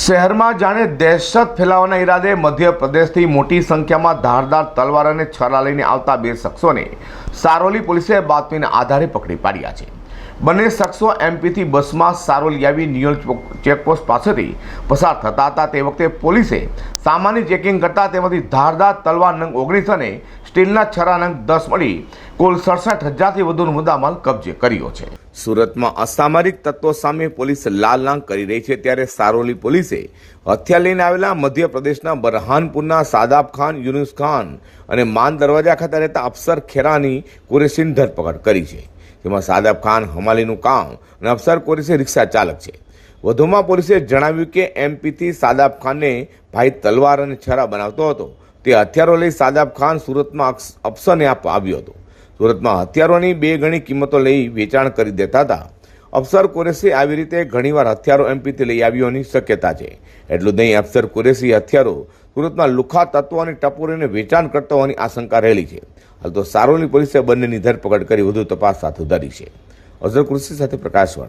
શહેરમાં જાણે દહેશત ફેલાવવાના ઈરાદે મધ્યપ્રદેશથી મોટી સંખ્યામાં ધારદાર તલવાર અને છરા લઈને આવતા બે શખ્સોને સારોલી પોલીસે બાતમીના આધારે પકડી પાડ્યા છે. બંને શખ્સો એમપીથી બસમાં સારોલી આવી નિયોલ ચેકપોસ્ટ પાસેથી પસાર થતા હતા. તે વખતે પોલીસે સામાન્ય ચેકિંગ કરતા તેમાંથી ધારદાર તલવાર નંગ ઓગણીસ અને સ્ટીલના છરા નંગ દસ મળી કુલ સડસઠ હજારથી વધુનો મુદ્દામાલ કબજે કર્યો છે. સુરતમાં અસામરિક તત્વો સામે પોલીસ લાલ લાંગ કરી રહી છે. ત્યારે સારોલી પોલીસે હથિયાર લઈને આવેલા મધ્યપ્રદેશના બરહાનપુરના સાદાબ ખાન, યુનુસ ખાન અને માન દરવાજા ખાતે રહેતા અફસર ખેરાની કુરેશીની ધરપકડ કરી છે. જેમાં સાદાબ ખાન, હમાલીનું કામ અને અફસર કુરેશી રિક્ષા ચાલક છે. વધુમાં પોલીસે જણાવ્યું કે એમપીથી સાદાબ ખાનને ભાઈ તલવાર અને છરા બનાવતો હતો. તે હથિયારો લઈ સાદાબ ખાન સુરતમાં અફસરને આપવા આવ્યો હતો. સુરતમાં હથિયારોની બે ગણી કિંમતો લઈ વેચાણ કરી દેતા હતા. અફસર કુરેશી આવી રીતે ઘણીવાર હથિયારો એમપીથી લઈ આવ્યોની શક્યતા છે. એટલું જ નહીં, અફસર કુરેશી હથિયારો સુરતમાં લુખા તત્વો અને ટપોરીને વેચાણ કરતા હોવાની આશંકા રહેલી છે. હાલ તો સારોલી પોલીસે બંનેની ધરપકડ કરી વધુ તપાસ હાથ ધરી છે. અઝર કૃષિ સાથે પ્રકાશવાળા.